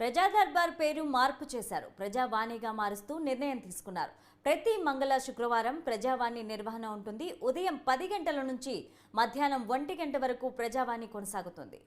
ప్రజా దర్బార్ పేరు మార్పు చేశారు. ప్రజావాణిగా మారుస్తూ నిర్ణయం తీసుకున్నారు. ప్రతి మంగళ శుక్రవారం ప్రజావాణి నిర్వహణ ఉంటుంది. ఉదయం పది గంటల నుంచి మధ్యాహ్నం ఒంటి గంట వరకు ప్రజావాణి కొనసాగుతుంది.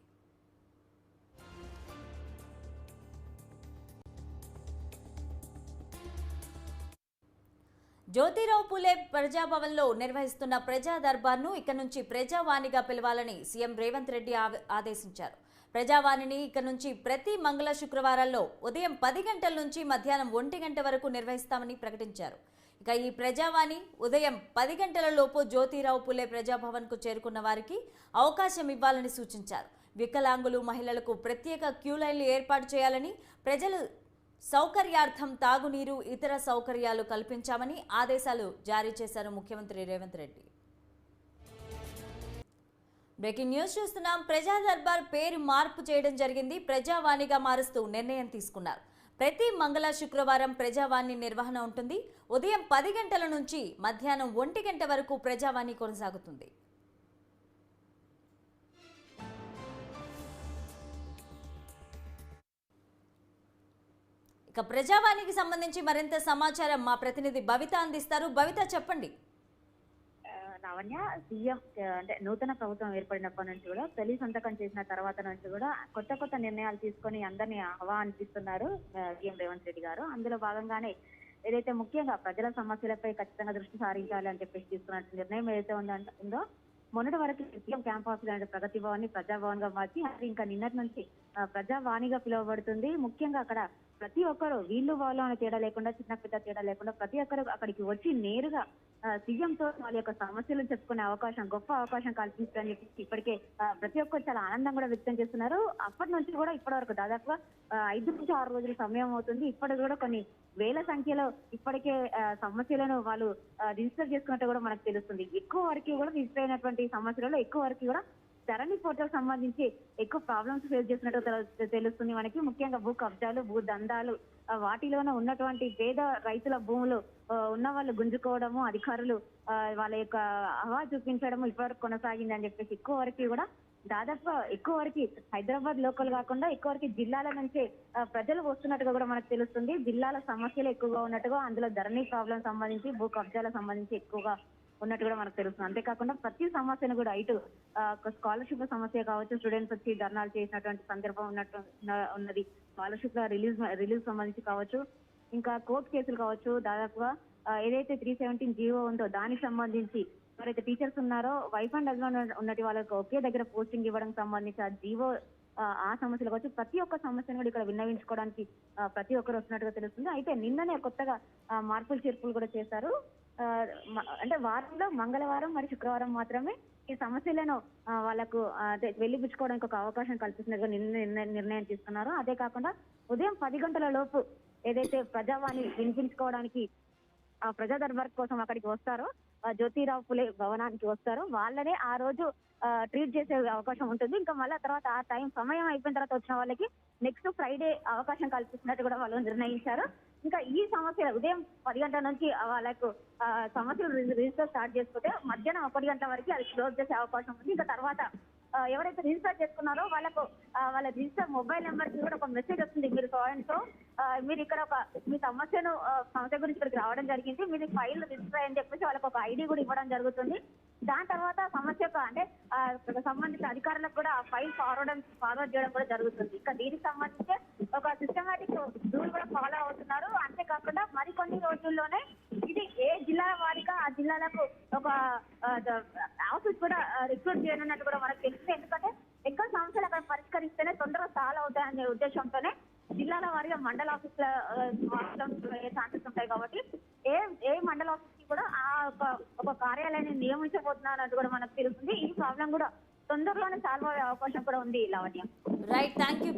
జ్యోతిరావు పూలే ప్రజాభవన్లో నిర్వహిస్తున్న ప్రజా దర్బార్ను ఇక నుంచి ప్రజావాణిగా పిలవాలని సీఎం రేవంత్ రెడ్డి ఆదేశించారు. ప్రజావాణిని ఇక నుంచి ప్రతి మంగళ శుక్రవారాల్లో ఉదయం పది గంటల నుంచి మధ్యాహ్నం ఒంటి గంట వరకు నిర్వహిస్తామని ప్రకటించారు. ఇక ఈ ప్రజావాణి ఉదయం పది గంటల లోపు జ్యోతిరావు పులే ప్రజాభవన్కు చేరుకున్న వారికి అవకాశం ఇవ్వాలని సూచించారు. వికలాంగులు మహిళలకు ప్రత్యేక క్యూ లైన్లు ఏర్పాటు చేయాలని ప్రజలు సౌకర్యార్థం తాగునీరు ఇతర సౌకర్యాలు కల్పించామని ఆదేశాలు జారీ చేశారు ముఖ్యమంత్రి రేవంత్ రెడ్డి. బ్రేకింగ్ న్యూస్ చూస్తున్నాం. ప్రజా దర్బార్ పేరు మార్పు చేయడం జరిగింది. ప్రజావాణిగా మారుస్తూ నిర్ణయం తీసుకున్నారు. ప్రతి మంగళ శుక్రవారం ప్రజావాణి నిర్వహణ ఉంటుంది. ఉదయం పది గంటల నుంచి మధ్యాహ్నం ఒంటి గంట వరకు ప్రజావాణి కొనసాగుతుంది. ఇక ప్రజావాణికి సంబంధించి మరింత సమాచారం మా ప్రతినిధి భవిత అందిస్తారు. భవిత చెప్పండి. లావణ్య సీఎం అంటే నూతన ప్రభుత్వం ఏర్పడినప్పటి నుంచి కూడా తొలి సంతకం చేసిన తర్వాత నుంచి కూడా కొత్త కొత్త నిర్ణయాలు తీసుకొని అందరినీ ఆహ్వానిస్తున్నారు ఆ, సీఎం రేవంత్ రెడ్డి గారు. అందులో భాగంగానే ఏదైతే ముఖ్యంగా ప్రజల సమస్యలపై ఖచ్చితంగా దృష్టి సారించాలి అని చెప్పేసి తీసుకున్న నిర్ణయం ఏదైతే ఉందో మొన్నటి వరకు సీఎం క్యాంపస్ లాంటి ప్రగతి భవన్ని ప్రజాభవన్గా మార్చి అది ఇంకా నిన్నటి నుంచి ప్రజావాణిగా పిలువబడుతుంది. ముఖ్యంగా అక్కడ ప్రతి ఒక్కరు వీళ్ళు వాళ్ళు అనే తేడా లేకుండా చిన్న పెద్ద తేడా లేకుండా ప్రతి ఒక్కరు అక్కడికి వచ్చి నేరుగా సీఎంతో వాళ్ళ యొక్క సమస్యలు చెప్పుకునే అవకాశం గొప్ప అవకాశం కల్పించారని చెప్పి ఇప్పటికే ప్రతి ఒక్కరు చాలా ఆనందం కూడా వ్యక్తం చేస్తున్నారు. అప్పటి నుంచి కూడా ఇప్పటి వరకు దాదాపుగా ఐదు నుంచి ఆరు రోజుల సమయం అవుతుంది. ఇప్పటికి కూడా కొన్ని వేల సంఖ్యలో ఇప్పటికే సమస్యలను వాళ్ళు రిజిస్టర్ చేసుకున్నట్టు కూడా మనకు తెలుస్తుంది. ఎక్కువ వరకు కూడా రిజిస్టర్ అయినటువంటి సమస్యలలో ఎక్కువ వరకు కూడా ధరణి పోర్టల్ సంబంధించి ఎక్కువ ప్రాబ్లమ్స్ ఫేస్ చేసినట్టు తెలు- తెలుస్తుంది మనకి. ముఖ్యంగా భూ కబ్జాలు భూ దందాలు వాటిలోనే ఉన్నటువంటి పేద రైతుల భూములు ఉన్న వాళ్ళు గుంజుకోవడము అధికారులు వాళ్ళ యొక్క హవా చూపించడము ఇప్పటివరకు కొనసాగింది అని చెప్పేసి ఎక్కువ వరకు కూడా దాదాపు ఎక్కువ వరకు హైదరాబాద్ లోకల్ కాకుండా ఎక్కువ వరకు జిల్లాల నుంచే ప్రజలు వస్తున్నట్టుగా కూడా మనకు తెలుస్తుంది. జిల్లాల సమస్యలు ఎక్కువగా ఉన్నట్టుగా అందులో ధరణి ప్రాబ్లం సంబంధించి భూ కబ్జాలకు సంబంధించి ఎక్కువగా ఉన్నట్టు కూడా మనకు తెలుస్తుంది. అంతేకాకుండా ప్రతి సమస్యను కూడా ఇటు స్కాలర్షిప్ సమస్య కావచ్చు స్టూడెంట్స్ వచ్చి ధర్నాలు చేసినటువంటి సందర్భం ఉన్నట్టు ఉన్నది. స్కాలర్షిప్ రిలీజ్ రిలీజ్ సంబంధించి కావచ్చు ఇంకా కోర్టు కేసులు కావచ్చు దాదాపుగా ఏదైతే త్రీ సెవెంటీన్ జీవో ఉందో దానికి సంబంధించి ఎవరైతే టీచర్స్ ఉన్నారో వైఫ్ అండ్ హస్బెండ్ ఉన్నటి వాళ్ళకి ఒకే దగ్గర పోస్టింగ్ ఇవ్వడం సంబంధించి ఆ జీవో ఆ, సమస్యలు కావచ్చు ప్రతి ఒక్క సమస్యను కూడా ఇక్కడ విన్నవించుకోవడానికి ప్రతి ఒక్కరు వస్తున్నట్టుగా తెలుస్తుంది. అయితే నిన్ననే కొత్తగా మార్పులు చేర్పులు కూడా చేశారు. అంటే వారంలో మంగళవారం మరి శుక్రవారం మాత్రమే ఈ సమస్యలను వాళ్ళకు అదే ఒక అవకాశం కల్పిస్తున్నట్టుగా నిర్ణయం తీసుకున్నారు. అదే కాకుండా ఉదయం పది గంటల లోపు ఏదైతే ప్రజావాణి వినిపించుకోవడానికి ఆ ప్రజా దర్బార్ కోసం అక్కడికి వస్తారో జ్యోతిరావు పులే భవనానికి వస్తారో. వాళ్ళనే ఆ రోజు ట్రీట్ చేసే అవకాశం ఉంటుంది. ఇంకా మళ్ళీ తర్వాత ఆ టైం సమయం అయిపోయిన తర్వాత వచ్చిన వాళ్ళకి నెక్స్ట్ ఫ్రైడే అవకాశం కల్పిస్తున్నట్టు కూడా వాళ్ళు నిర్ణయించారు. ఇంకా ఈ సమస్య ఉదయం పది గంటల నుంచి వాళ్ళకు సమస్యలు రిజి- రిజిస్టర్ స్టార్ట్ చేసుకుంటే మధ్యాహ్నం ఒకటి గంటల వరకు అది క్లోజ్ చేసే అవకాశం ఉంది. ఇంకా తర్వాత ఎవరైతే రిజిస్టర్ చేసుకున్నారో వాళ్ళకు వాళ్ళ రిజిస్టర్ మొబైల్ నెంబర్కి కూడా ఒక మెసేజ్ వస్తుంది మీరు తో. మీరు ఇక్కడ ఒక మీ సమస్యను సమస్య గురించి ఇక్కడికి రావడం జరిగింది. మీరు ఫైల్ రిజిస్టర్ అని చెప్పేసి వాళ్ళకి ఒక ఐడి కూడా ఇవ్వడం జరుగుతుంది. దాని తర్వాత సమస్య అంటే సంబంధించిన సంబంధిత అధికారులకు కూడా ఆ ఫైల్ ఫార్వర్డ్ ఫార్వర్డ్ చేయడం కూడా జరుగుతుంది. ఇంకా దీనికి సంబంధించి ఒక సిస్టమేటిక్ రూల్ కూడా ఫాలో అవుతున్నారు. అంతేకాకుండా మరికొన్ని రోజుల్లోనే ఇది ఏ జిల్లా వారిగా ఆ జిల్లాలకు ఒక ఆఫీస్ కూడా రిక్రూట్ చేయనున్నట్టు కూడా మనకు తెలిసింది. ఎందుకంటే ఎక్కువ సమస్యలు అక్కడ పరిష్కరిస్తేనే తొందరగా సాల్వ్ అవుతాయనే ఉద్దేశంతోనే జిల్లాల వారిగా మండల ఆఫీసుల ఛాన్సెస్ ఉంటాయి కాబట్టి ఏ ఏ మండల ఆఫీస్కి కూడా ఆ ఒక ఒక కార్యాలయాన్ని నియమించబోతున్నారన్నట్టు కూడా మనకు తెలుస్తుంది. ఈ ప్రాబ్లం కూడా తొందరలోనే సాల్వ్ అయ్యే అవకాశం కూడా ఉంది లావణ్య. Right thank you